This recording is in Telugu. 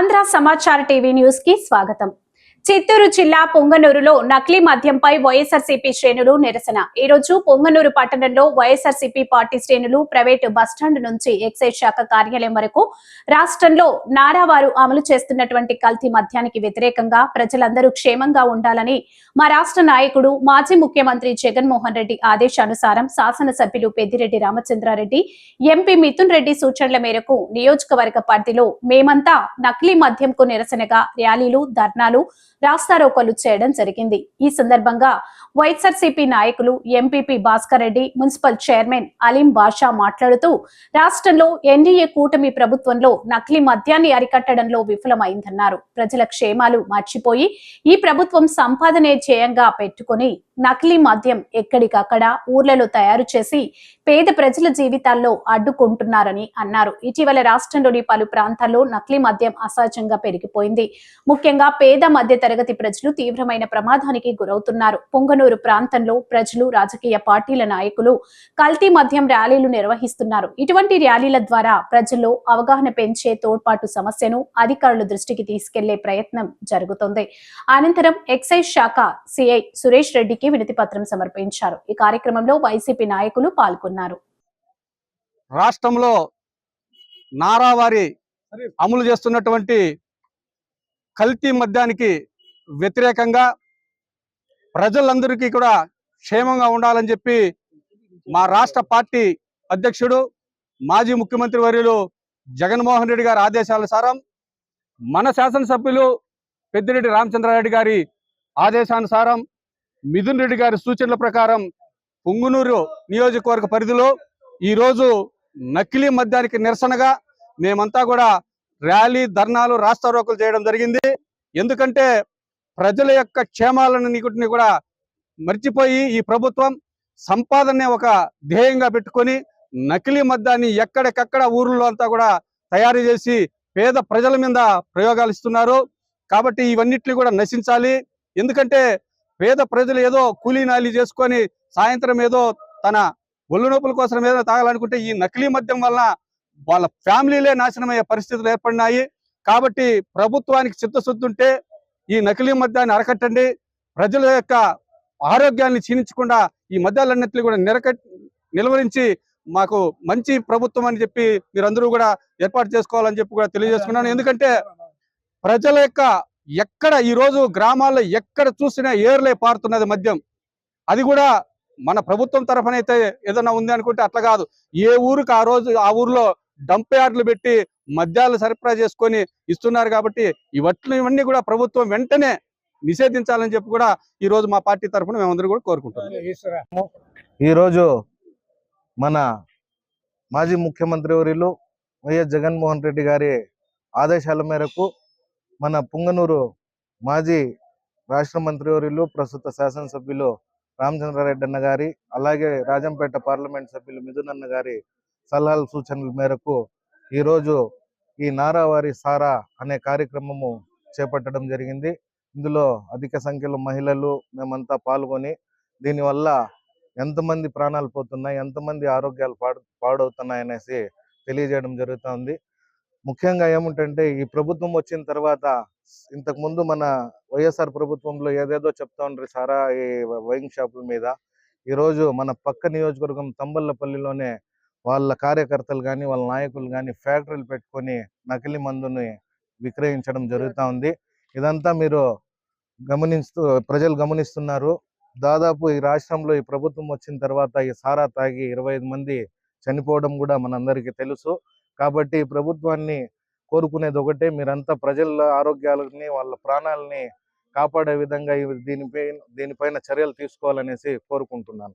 आंध्र सचार टीवी न्यूज़ की स्वागत చిత్తూరు జిల్లా పొంగనూరులో నకిలీ మద్యంపై వైఎస్ఆర్సీపీ శ్రేణులు నిరసన. ఈ రోజు పొంగనూరు పట్టణంలో వైఎస్ఆర్సీపీ పార్టీ శ్రేణులు ప్రైవేటు బస్టాండ్ నుంచి ఎక్సైజ్ శాఖ కార్యాలయం వరకు రాష్ట్రంలో నారావారు అమలు చేస్తున్నటువంటి కల్తీ మద్యానికి వ్యతిరేకంగా ప్రజలందరూ క్షేమంగా ఉండాలని మా రాష్ట్ర నాయకుడు మాజీ ముఖ్యమంత్రి జగన్మోహన్ రెడ్డి ఆదేశానుసారం శాసనసభ్యులు పెద్దిరెడ్డి రామచంద్రారెడ్డి ఎంపీ మిథున్ రెడ్డి సూచనల మేరకు నియోజకవర్గ పరిధిలో మేమంతా నకిలీ మద్యంకు నిరసనగా ర్యాలీలు ధర్నాలు రాస్తారోకలు చేయడం జరిగింది. ఈ సందర్భంగా వైఎస్ఆర్సీపీ నాయకులు MPP Bhaskar Reddy municipal chairman Aleem Basha మాట్లాడుతూ రాష్ట్రంలో ఎన్డీఏ కూటమి ప్రభుత్వంలో నకిలీ మద్యాన్ని అరికట్టడంలో విఫలమైందన్నారు. ప్రజల క్షేమాలు మర్చిపోయి ఈ ప్రభుత్వం సంపాదనే ధ్యేయంగా పెట్టుకుని నకిలీ మద్యం ఎక్కడికక్కడ ఊర్లలో తయారు చేసి పేద ప్రజల జీవితాల్లో అడ్డుకుంటున్నారని అన్నారు. ఇటీవల రాష్ట్రంలోని పలు ప్రాంతాల్లో నకిలీ మద్యం అసహజంగా పెరిగిపోయింది. ముఖ్యంగా పేద మధ్య తరగతి ప్రజలు తీవ్రమైన ప్రమాదానికి గురవుతున్నారు. పొంగనూరు ప్రాంతంలో ప్రజలు రాజకీయ పార్టీల నాయకులు కల్తీ మద్యం ర్యాలీలు నిర్వహిస్తున్నారు. ఇటువంటి ర్యాలీల ద్వారా ప్రజల్లో అవగాహన పెంచే తోడ్పాటు సమస్యను అధికారుల దృష్టికి తీసుకెళ్ళే ప్రయత్నం జరుగుతోంది. అనంతరం ఎక్సైజ్ శాఖ సిఐ సురేష్ రెడ్డికి వినతి పత్రం సమర్పించారు. ఈ కార్యక్రమంలో వైసీపీ నాయకులు పాల్గొన్నారు. రాష్ట్రంలో నారావారి అమలు చేస్తున్నటువంటి కల్తీ మద్యానికి వ్యతిరేకంగా ప్రజలందరికీ కూడా క్షేమంగా ఉండాలని చెప్పి మా రాష్ట్ర పార్టీ అధ్యక్షుడు మాజీ ముఖ్యమంత్రి వర్యులు జగన్మోహన్ రెడ్డి గారి ఆదేశానుసారం మన శాసనసభ్యులు పెద్దిరెడ్డి రామచంద్రారెడ్డి గారి ఆదేశానుసారం మిథున్ రెడ్డి గారి సూచనల ప్రకారం పుంగునూరు నియోజకవర్గ పరిధిలో ఈరోజు నకిలీ మద్యానికి నిరసనగా మేమంతా కూడా ర్యాలీ ధర్నాలు రాస్తారోకలు చేయడం జరిగింది. ఎందుకంటే ప్రజల యొక్క క్షేమాలను కూడా మర్చిపోయి ఈ ప్రభుత్వం సంపాదనే ఒక ధ్యేయంగా పెట్టుకొని నకిలీ మద్యాన్ని ఎక్కడికక్కడ ఊర్లో అంతా కూడా తయారు చేసి పేద ప్రజల మీద ప్రయోగాలు ఇస్తున్నారు. కాబట్టి ఇవన్నిటిని కూడా నశించాలి. ఎందుకంటే పేద ప్రజలు ఏదో కూలీ నాలి చేసుకొని సాయంత్రం ఏదో తన ఒళ్ళు నొప్పుల కోసం ఏదో తాగాలనుకుంటే ఈ నకిలీ మద్యం వలన వాళ్ళ ఫ్యామిలీలే నాశనమయ్యే పరిస్థితులు ఏర్పడినాయి. కాబట్టి ప్రభుత్వానికి చిత్తశుద్ధి ఉంటే ఈ నకిలీ మద్యాన్ని అరకట్టండి. ప్రజల యొక్క ఆరోగ్యాన్ని క్షీణించకుండా ఈ మద్యాలన్నింటినీ కూడా నిరక నిలువరించి మాకు మంచి ప్రభుత్వం అని చెప్పి మీరందరూ కూడా ఏర్పాటు చేసుకోవాలని చెప్పి కూడా తెలియజేసుకున్నాను. ఎందుకంటే ప్రజల యొక్క ఎక్కడ ఈ రోజు గ్రామాల్లో ఎక్కడ చూసినా ఏర్లే పారుతున్నది మద్యం. అది కూడా మన ప్రభుత్వం తరఫున అయితే ఏదైనా ఉంది అనుకుంటే అట్లా కాదు. ఏ ఊరికి ఆ రోజు ఆ ఊర్లో డంప్ యార్డులు పెట్టి మద్యాలు సరఫరా చేసుకొని ఇస్తున్నారు కాబట్టి ఇవట్లు ఇవన్నీ కూడా ప్రభుత్వం వెంటనే నిషేధించాలని చెప్పి కూడా ఈ రోజు మా పార్టీ తరఫున మేమందరూ కూడా కోరుకుంటున్నాం. ఈరోజు మన మాజీ ముఖ్యమంత్రి వర్యులు వైఎస్ జగన్మోహన్ రెడ్డి గారి ఆదేశాల మేరకు మన పుంగనూరు మాజీ రాష్ట్ర మంత్రివర్యులు ప్రస్తుత శాసనసభ్యులు రామచంద్రారెడ్డి అన్న గారి అలాగే రాజంపేట పార్లమెంట్ సభ్యులు మిథున్ అన్న గారి సలహాల సూచనల మేరకు ఈరోజు ఈ నారావారి సారా అనే కార్యక్రమము చేపట్టడం జరిగింది. ఇందులో అధిక సంఖ్యలో మహిళలు మేమంతా పాల్గొని దీనివల్ల ఎంతమంది ప్రాణాలు పోతున్నాయి ఎంతమంది ఆరోగ్యాలు పాడు పాడవుతున్నాయి అనేసి తెలియజేయడం జరుగుతుంది. ముఖ్యంగా ఏమిటంటే ఈ ప్రభుత్వం వచ్చిన తర్వాత ఇంతకు ముందు మన వైఎస్ఆర్ ప్రభుత్వంలో ఏదేదో చెప్తా ఉంటారు సారా ఈ వైన్ షాపుల మీద. ఈరోజు మన పక్క నియోజకవర్గం తంబల్లపల్లిలోనే వాళ్ళ కార్యకర్తలు కానీ వాళ్ళ నాయకులు కానీ ఫ్యాక్టరీలు పెట్టుకొని నకిలీ మందుని విక్రయించడం జరుగుతూ ఉంది. ఇదంతా మీరు గమనిస్తూ ప్రజలు గమనిస్తున్నారు. దాదాపు ఈ రాష్ట్రంలో ఈ ప్రభుత్వం వచ్చిన తర్వాత ఈ సారా తాగి ఇరవై మంది చనిపోవడం కూడా మనందరికీ తెలుసు. కాబట్టి ఈ ప్రభుత్వాన్ని కోరుకునేది ఒకటే మీరంతా ప్రజల ఆరోగ్యాలని వాళ్ళ ప్రాణాలని కాపాడే విధంగా దీనిపై దీనిపైన చర్యలు తీసుకోవాలనేసి కోరుకుంటున్నాను.